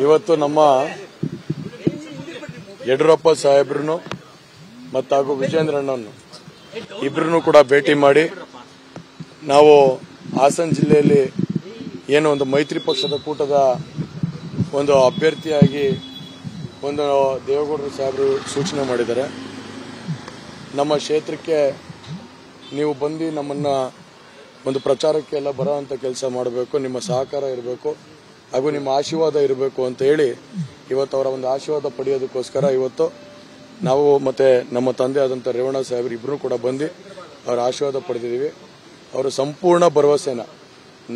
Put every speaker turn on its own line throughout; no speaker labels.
ಇವತ್ತು ನಮ್ಮ ಯಡಿಯೂರಪ್ಪ ಸಾಹೇಬ್ರನ್ನು ಮತ್ತು ಹಾಗೂ ವಿಜೇಂದ್ರಣ್ಣನ್ನು ಇಬ್ಬರನ್ನು ಕೂಡ ಭೇಟಿ ಮಾಡಿ ನಾವು ಹಾಸನ ಜಿಲ್ಲೆಯಲ್ಲಿ ಏನು ಒಂದು ಮೈತ್ರಿ ಪಕ್ಷದ ಕೂಟದ ಒಂದು ಅಭ್ಯರ್ಥಿಯಾಗಿ ಒಂದು ದೇವೇಗೌಡರು ಸಾಹೇಬರು ಸೂಚನೆ ಮಾಡಿದ್ದಾರೆ. ನಮ್ಮ ಕ್ಷೇತ್ರಕ್ಕೆ ನೀವು ಬಂದು ನಮ್ಮನ್ನು ಒಂದು ಪ್ರಚಾರಕ್ಕೆಲ್ಲ ಬರೋ ಅಂಥ ಕೆಲಸ ಮಾಡಬೇಕು, ನಿಮ್ಮ ಸಹಕಾರ ಇರಬೇಕು. ಹಾಗೂ ನಿಮ್ಮ ಆಶೀರ್ವಾದ ಇರಬೇಕು ಅಂತ ಹೇಳಿ ಇವತ್ತು ಅವರ ಒಂದು ಆಶೀರ್ವಾದ ಪಡೆಯೋದಕ್ಕೋಸ್ಕರ ಇವತ್ತು ನಾವು ಮತ್ತೆ ನಮ್ಮ ತಂದೆ ಆದಂಥ ರೇವಣ್ಣ ಸಾಹೇಬ್ರು ಇಬ್ಬರು ಕೂಡ ಬಂದು ಅವರ ಆಶೀರ್ವಾದ ಪಡೆದಿದ್ದೀವಿ. ಅವರ ಸಂಪೂರ್ಣ ಭರವಸೆನ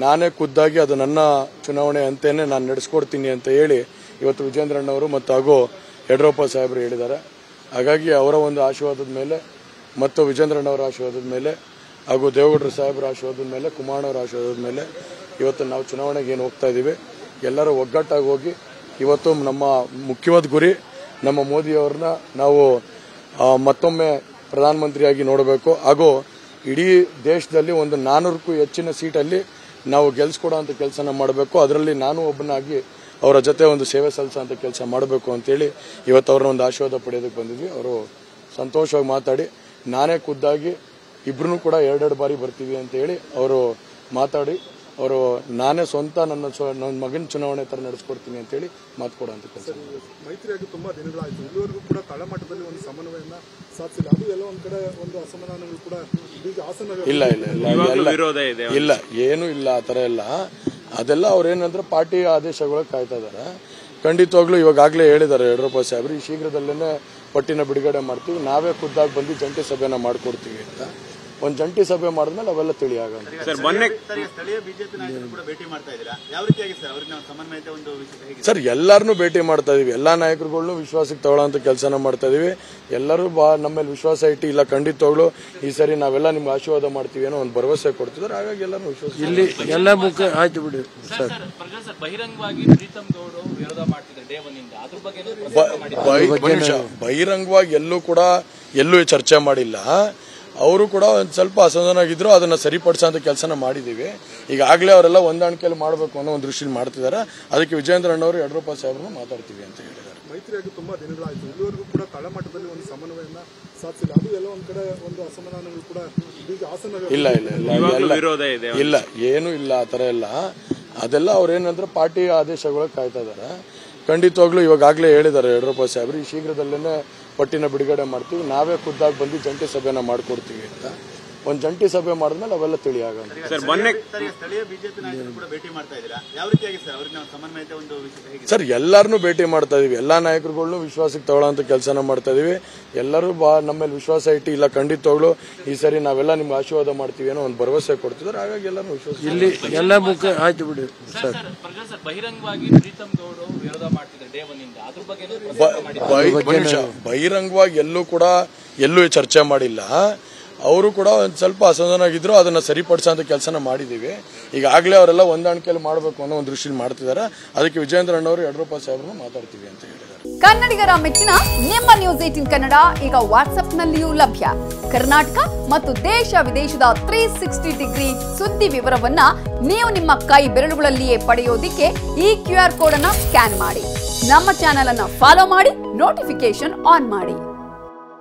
ನಾನೇ ಖುದ್ದಾಗಿ ಅದು ನನ್ನ ಚುನಾವಣೆ ಅಂತೇನೆ ನಾನು ನಡೆಸ್ಕೊಡ್ತೀನಿ ಅಂತ ಹೇಳಿ ಇವತ್ತು ವಿಜೇಂದ್ರಣ್ಣವರು ಮತ್ತು ಹಾಗೂ ಯಡಿಯೂರಪ್ಪ ಸಾಹೇಬ್ರು ಹೇಳಿದ್ದಾರೆ. ಹಾಗಾಗಿ ಅವರ ಒಂದು ಆಶೀರ್ವಾದದ ಮೇಲೆ ಮತ್ತು ವಿಜೇಂದ್ರಣ್ಣವರ ಆಶೀರ್ವಾದದ ಮೇಲೆ ಹಾಗೂ ದೇವೇಗೌಡರ ಸಾಹೇಬ್ರ ಆಶೀರ್ವಾದದ ಮೇಲೆ, ಕುಮಾರಣ್ಣವರ ಆಶೀರ್ವಾದದ ಮೇಲೆ ಇವತ್ತು ನಾವು ಚುನಾವಣೆಗೆ ಏನು ಹೋಗ್ತಾ ಇದ್ದೀವಿ. ಎಲ್ಲರೂ ಒಗ್ಗಟ್ಟಾಗಿ ಹೋಗಿ ಇವತ್ತು ನಮ್ಮ ಮುಖ್ಯವಾದ ಗುರಿ ನಮ್ಮ ಮೋದಿಯವ್ರನ್ನ ನಾವು ಮತ್ತೊಮ್ಮೆ ಪ್ರಧಾನಮಂತ್ರಿಯಾಗಿ ನೋಡಬೇಕು. ಹಾಗೂ ಇಡೀ ದೇಶದಲ್ಲಿ ಒಂದು ನಾನೂರಕ್ಕೂ ಹೆಚ್ಚಿನ ಸೀಟಲ್ಲಿ ನಾವು ಗೆಲ್ಸ್ಕೊಡೋ ಅಂತ ಕೆಲಸನ ಮಾಡಬೇಕು. ಅದರಲ್ಲಿ ನಾನು ಒಬ್ಬನಾಗಿ ಅವರ ಜೊತೆ ಒಂದು ಸೇವೆ ಸಲ್ಲಿಸೋ ಅಂತ ಕೆಲಸ ಮಾಡಬೇಕು ಅಂತೇಳಿ ಇವತ್ತು ಅವ್ರನ್ನ ಒಂದು ಆಶೀರ್ವಾದ ಪಡೆಯೋದಕ್ಕೆ ಬಂದಿದ್ವಿ. ಅವರು ಸಂತೋಷವಾಗಿ ಮಾತಾಡಿ, ನಾನೇ ಖುದ್ದಾಗಿ ಇಬ್ಬರೂ ಕೂಡ ಎರಡೆರಡು ಬಾರಿ ಬರ್ತೀವಿ ಅಂತೇಳಿ ಅವರು ಮಾತಾಡಿ ಅವರು ನಾನೇ ಸ್ವಂತ ನನ್ನ ನನ್ನ ಮಗನ ಚುನಾವಣೆ ತರ ನಡೆಸ್ಕೊಡ್ತೀನಿ ಅಂತ ಹೇಳಿ ಮಾತು ಕೊಡೋ ಅಂತ ಕೆಲಸ
ಮೈತ್ರಿಯಾಗಿ ತುಂಬಾ ದಿನಗಳಾಯಿತು. ಇಲ್ಲಿವರೆಗೂ ಕೂಡ ತಳಮಟ್ಟದಲ್ಲಿ ಒಂದು ಸಮನ್ವಯನ ಸಾಧಿಸಿಲ್ಲ. ಅದು ಎಲ್ಲ ಒಂದ್ ಕಡೆ ಒಂದು ಅಸಮಾಧಾನಗಳು ಕೂಡ ಈಗ ಹಾಸನ
ಇಲ್ಲ ಇಲ್ಲ ಇಲ್ಲ ಎಲ್ಲ
ವಿರೋಧ ಇದೆ
ಇಲ್ಲ ಏನು ಇಲ್ಲ ಆ ಥರ ಎಲ್ಲ. ಅದೆಲ್ಲ ಅವ್ರೇನಂದ್ರೆ ಪಾರ್ಟಿ ಆದೇಶಗಳಿಗೆ ಕಾಯ್ತಾ ಇದ್ದಾರೆ ಖಂಡಿತವಾಗ್ಲೂ ಇವಾಗಲೇ ಹೇಳಿದ್ದಾರೆ ಯಡಿಯೂರಪ್ಪ ಸಾಹೇಬ್ರು ಈ ಶೀಘ್ರದಲ್ಲೇ ಪಟ್ಟಿನ ಬಿಡುಗಡೆ ಮಾಡ್ತೀವಿ. ನಾವೇ ಖುದ್ದಾಗಿ ಬಂದು ಜಂಟಿ ಸಭೆನ ಮಾಡಿಕೊಡ್ತೀವಿ ಅಂತ. ಒಂದು ಜಂಟಿ ಸಭೆ ಮಾಡಿದ್ಮೇಲೆ ಅವೆಲ್ಲ ತಿಳಿಯಾಗಂತ.
ಸರ್ ಮೊನ್ನೆ
ಸ್ಥಳೀಯ ಸ್ಥಳೀಯ ಬಿಜೆಪಿ ನಾಯಕರು ಕೂಡ ಭೇಟಿ ಮಾಡ್ತಾ ಇದ್ದೀರಾ? ಯಾವ ರೀತಿಯಾಗಿ ಸರ್ ಅವ್ರಿಗೆ ನಾವು ಸಮನ್ವಯತೆ ಒಂದು ವಿಷಯ
ಸರ್ ಎಲ್ಲರನ್ನೂ ಭೇಟಿ ಮಾಡ್ತಾ ಇದೀವಿ. ಎಲ್ಲಾ ನಾಯಕರುಗಳನ್ನು ವಿಶ್ವಾಸಕ್ಕೆ ತಗೊಳ್ಳೋಂಥ ಕೆಲಸನ ಮಾಡ್ತಾ ಇದೀವಿ. ಎಲ್ಲರೂ ಬಾ ನಮ್ಮ ಮೇಲೆ ವಿಶ್ವಾಸ ಇಟ್ಟು ಇಲ್ಲ ಖಂಡಿತವಾಗ್ಲು ಈ ಸರಿ ನಾವೆಲ್ಲ ನಿಮ್ಗೆ ಆಶೀರ್ವಾದ ಮಾಡ್ತೀವಿ ಏನೋ ಒಂದು ಭರವಸೆ ಕೊಡ್ತಿದ್ರು ಹಾಗಾಗಿ ಎಲ್ಲರೂ ವಿಶ್ವಾಸ
ಇಲ್ಲಿ ಎಲ್ಲ ಮುಖ ಆಯ್ತು ಬಿಡಿ ಸರ್
ಬಹಿರಂಗವಾಗಿ ಪ್ರೀತಮ್ ಗೌಡ ವಿರೋಧ ಮಾಡ್ತಿದ್ದಾರೆ
ಬಹಿರಂಗವಾಗಿ ಎಲ್ಲೂ ಕೂಡ ಎಲ್ಲೂ ಚರ್ಚೆ ಮಾಡಿಲ್ಲ. ಅವರು ಕೂಡ ಒಂದು ಸ್ವಲ್ಪ ಅಸಮಾಧಾನ ಆಗಿದ್ರು ಅದನ್ನ ಸರಿಪಡಿಸೋ ಅಂತ ಕೆಲಸನ ಮಾಡಿದೀವಿ. ಈಗಾಗಲೇ ಅವರೆಲ್ಲ ಹೊಂದಾಣಿಕೆಯಲ್ಲಿ ಮಾಡಬೇಕು ಅನ್ನೋ ಒಂದು ದೃಷ್ಟಿಲಿ ಮಾಡ್ತಿದ್ದಾರೆ ಅದಕ್ಕೆ ವಿಜೇಂದ್ರಣ್ಣವರು ಯಡಿಯೂರಪ್ಪ ಸಾಹೇಬ್ರನ್ನ ಮಾತಾಡ್ತೀವಿ ಅಂತ ಹೇಳಿದ್ದಾರೆ.
ಮೈತ್ರಿಯಾಗಿ ತುಂಬಾ ದಿನಗಳಾಯಿತು. ಇಲ್ಲಿವರೆಗೂ ಕೂಡ ತಳಮಟ್ಟದಲ್ಲಿ ಒಂದು ಸಮನ್ವಯನ ಸಾಧಿಸಿಲ್ಲ. ಅದು ಎಲ್ಲ ಒಂದ್ ಕಡೆ ಒಂದು ಅಸಮಾಧಾನಗಳು ಕೂಡ ಹಾಸನ
ಇಲ್ಲ ಇಲ್ಲ ಇಲ್ಲ
ವಿರೋಧ ಇದೆ
ಇಲ್ಲ ಏನು ಇಲ್ಲ ಆ ಥರ ಎಲ್ಲ. ಅದೆಲ್ಲ ಅವ್ರೇನಂದ್ರೆ ಪಾರ್ಟಿ ಆದೇಶಗಳಿಗೆ ಕಾಯ್ತಾ ಇದ್ದಾರೆ. ಖಂಡಿತವಾಗ್ಲೂ ಇವಾಗಾಗ್ಲೇ ಹೇಳಿದ್ದಾರೆ ಯಡಿಯೂರಪ್ಪ ಸಾಹೇಬ್ರು. ಈ ಶೀಘ್ರದಲ್ಲೇ ಪಟ್ಟಿನ ಬಿಡುಗಡೆ ಮಾಡ್ತೀವಿ. ನಾವೇ ಖುದ್ದಾಗಿ ಬಂದು ಜಂಟಿ ಸಭೆನ ಮಾಡಿಕೊಡ್ತೀವಿ ಅಂತ. ಒಂದು ಜಂಟಿ ಸಭೆ ಮಾಡಿದ್ಮೇಲೆ ಅವೆಲ್ಲ ತಿಳಿಯಾಗಂತ
ಸರ್ ಮೊನ್ನೆ
ಸ್ಥಳೀಯ ಸ್ಥಳೀಯ ಬಿಜೆಪಿ ನಾಯಕರು ಕೂಡ ಭೇಟಿ ಮಾಡ್ತಾ ಇದ್ದೀರಾ? ಯಾವ ರೀತಿಯಾಗಿ ಸರ್ ಅವ್ರಿಗೆ ಸಮನ್ವಯತೆ ಒಂದು ವಿಷಯ ಹೇಗೆ
ಸರ್ ಎಲ್ಲರನ್ನೂ ಭೇಟಿ ಮಾಡ್ತಾ ಇದೀವಿ. ಎಲ್ಲಾ ನಾಯಕರುಗಳನ್ನು ವಿಶ್ವಾಸಕ್ಕೆ ತಗೊಳ್ಳೋಂಥ ಕೆಲಸನ ಮಾಡ್ತಾ ಇದೀವಿ. ಎಲ್ಲರೂ ಬಾ ನಮ್ಮ ಮೇಲೆ ವಿಶ್ವಾಸ ಇಟ್ಟು ಇಲ್ಲ ಖಂಡಿತವಾಗ್ಲು ಈ ಸರಿ ನಾವೆಲ್ಲ ನಿಮ್ಗೆ ಆಶೀರ್ವಾದ ಮಾಡ್ತೀವಿ ಏನೋ ಒಂದು ಭರವಸೆ ಕೊಡ್ತಿದ್ರು ಹಾಗಾಗಿ ಎಲ್ಲರೂ ವಿಶ್ವಾಸ
ಇಲ್ಲಿ ಎಲ್ಲ ಮುಖ ಆಯ್ತು ಬಿಡಿ. ಸರ್.
ಪ್ರೀತಮ್ ಗೌಡ ವಿರೋಧ ಮಾಡ್ತಿದ್ದಾರೆ.
ಬಹಿರಂಗವಾಗಿ ಎಲ್ಲೂ ಕೂಡ ಎಲ್ಲೂ ಚರ್ಚೆ ಮಾಡಿಲ್ಲ. ಅವರು ಕೂಡ ಒಂದು ಸ್ವಲ್ಪ ಅಸಮಾಧಾನ ಆಗಿದ್ರು ಅದನ್ನ ಸರಿಪಡಿಸೋ ಅಂತ ಕೆಲಸನ ಮಾಡಿದೀವಿ. ಈಗಾಗಲೇ ಅವರೆಲ್ಲ ಹೊಂದಾಣಿಕೆಯಲ್ಲಿ ಮಾಡಬೇಕು ಅನ್ನೋ ಒಂದು ದೃಷ್ಟಿಯಲ್ಲಿ ಮಾಡ್ತಿದ್ದಾರೆ. ಅದಕ್ಕೆ ವಿಜೇಂದ್ರಣ್ಣವರು ಯಡಿಯೂರಪ್ಪ ಸಾಹೇಬ್ರು ಮಾತಾಡ್ತೀವಿ ಅಂತ ಹೇಳಿದ್ದಾರೆ.
ಕನ್ನಡಿಗರ ಮೆಚ್ಚಿನ ನಿಮ್ಮ ನ್ಯೂಸ್ ಏಟಿನ್ ಕನ್ನಡ ಈಗ ವಾಟ್ಸ್ಆಪ್ನಲ್ಲಿಯೂ ಲಭ್ಯ. ಕರ್ನಾಟಕ ಮತ್ತು ದೇಶ ವಿದೇಶದ ತ್ರೀ ಸಿಕ್ಸ್ಟಿ ಡಿಗ್ರಿ ಸುದ್ದಿ ವಿವರವನ್ನ ನೀವು ನಿಮ್ಮ ಕೈ ಬೆರಳುಗಳಲ್ಲಿಯೇ ಪಡೆಯೋದಿಕ್ಕೆ ಈ ಕ್ಯೂ ಆರ್ ಕೋಡ್ ಅನ್ನ ಸ್ಕ್ಯಾನ್ ಮಾಡಿ. ನಮ್ಮ ಚಾನೆಲ್ ಅನ್ನ ಫಾಲೋ ಮಾಡಿ ನೋಟಿಫಿಕೇಶನ್ ಆನ್ ಮಾಡಿ.